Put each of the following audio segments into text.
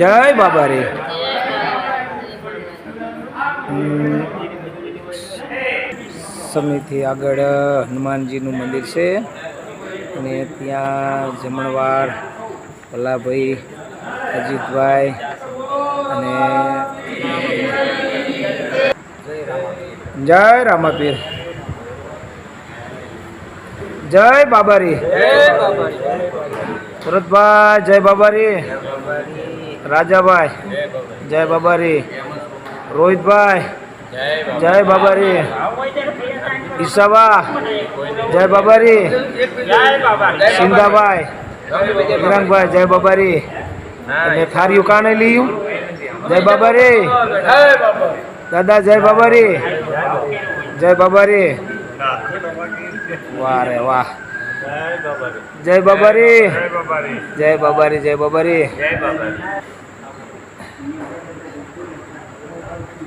જય બાબા રે. સમયથી સમિતિ આગળ હનુમાનજીનું મંદિર છે. અને ત્યાં જમણવાર ભલાભાઈ અજીતભાઈ અને જય રામાપીર. જય બાબારી. સુરતભાઈ જય બાબારી. રાજાભાઈ જય બાબારી. રોહિતભાઈ જય બાબારી. ઈશાબા જય બાબારી. સિંધાભાઈ વિરાંગભાઈ જય બાબારી. અને થાર્યું કાને લીયું? જય બાબારી. દાદા જય બાબારી. જય બાબારી. વાહ રે વાહ. જય બાબારી. જય બાબારી. જય બાબારી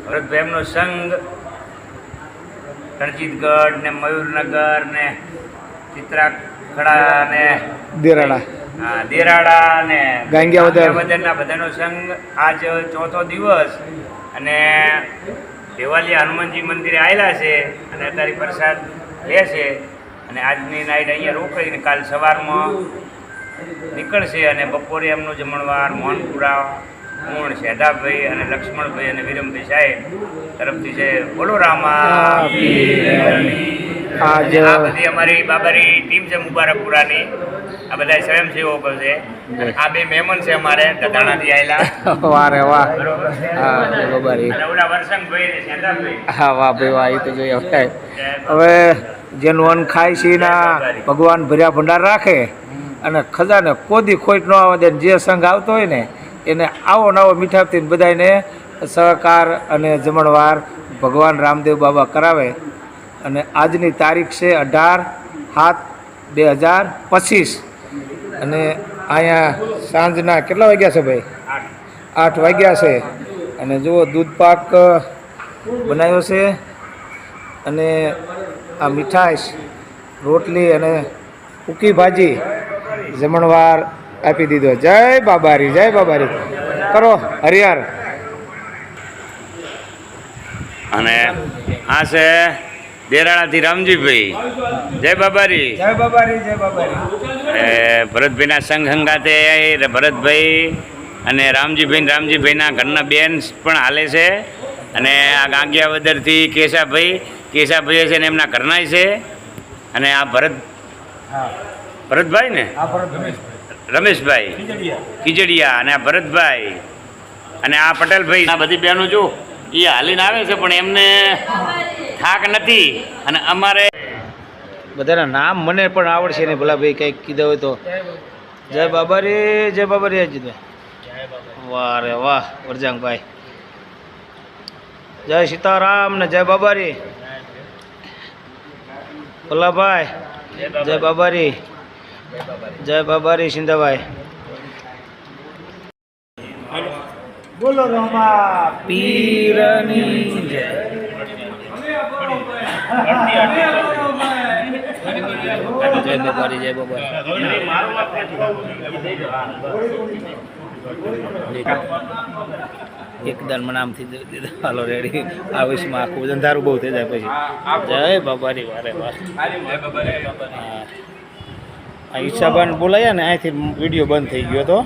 ભરતભાઈ એમનો સંઘ રણજીતગઢ ને મયુરનગર ને ચિત્રાખડા ને દેરાડા હા, દેરાડા ને ગાંગિયાવદર. ગાંગિયાવદરના બધાનો સંઘ આજ ચોથો દિવસ અને દેવાલિયા હનુમાનજી મંદિરે આવેલા છે અને અત્યારે પ્રસાદ લે છે. અને આજની નાઈટ અહીંયા રોકાઈને કાલ સવારમાં નીકળશે અને બપોરે એમનું જમણવાર મોહનપુરા પૂર્ણ શેધાભાઈ અને લક્ષ્મણભાઈ અને વિરમભાઈ સાહેબ તરફથી છે. બોલો રામા. આજે આ બધી અમારી બાબારી ટીમ છે મુબારકપુરાની. આ બધા સ્વયંસેવકો છે. આ બે મહેમાન છે અમારે દદાણાથી આવેલા વાહ રે વાહ. બરોબર. છે હા બરોબર. ઓલા વરસંગભાઈ ને શેધાભાઈ. હા વાહ ભાઈ વાહ એ તો જોઈએ. હવે જેનું અન્ન ખાય છે એના ભગવાન. ભર્યા ભંડાર રાખે અને ખજાને કોદી ખોટ ન આવે જે સંઘ આવતો હોય ને એને આવો નવો મીઠાપથી બધાને સહકાર અને જમણવાર ભગવાન રામદેવ બાબા કરાવે. અને આજની તારીખ છે અઢાર સાત બે હજાર પચીસ. અને અહીંયા સાંજના કેટલા વાગ્યા છે ભાઈ? આઠ. વાગ્યા છે. અને જુઓ દૂધ પાક બનાવ્યો છે. અને આ મીઠાશ રોટલી અને કૂકી ભાજી જમણવાર આપી દીધો. જય બાબારી જય બાબારી. કરો હરિયાર અને આ છે દેરાણાથી રામજીભાઈ. જય બાબારી. જય બાબારી જય બાબારી. એ ભરતભાઈના સંઘ સંગાતે ભરતભાઈ અને રામજીભાઈ રામજીભાઈના ઘરના બેન પણ હાલે છે. અને આ ગાંગિયાવદરથી કેશાભાઈ કેશાભાઈ છે ને એમના ઘરનાય છે. અને આ ભરત ભરતભાઈ ને? રમેશભાઈ. ખીજડીયા. અને આ ભરતભાઈ. અને આ પટેલભાઈ. આ બધી બહેનો જો એ હાલીને આવે છે પણ એમને થાક નથી. અને અમારે બધાના નામ મને પણ આવડશે ને ભલા ભાઈ કંઈક કીધા હોય તો. જય બાબા રે જય બાબા રે અજીતભાઈ વાહ રે વાહ વરજાંગભાઈ. જય સીતારામ ને જય બાબારી ભોલાભાઈ જય બાબારી. જય બાબારી. સિંધાભાઈ. બોલો રમા પીરની જય. જય બાબારી જય બાબારી એકદમ નામથી હાલો રેડી આવીશમાં આખું અંધારું બહુ થઈ જાય પછી. જય બાબારી, વારે વાર. ઈચ્છાબાન બોલાયા ને, અહીંથી વીડિયો બંધ થઈ ગયો તો.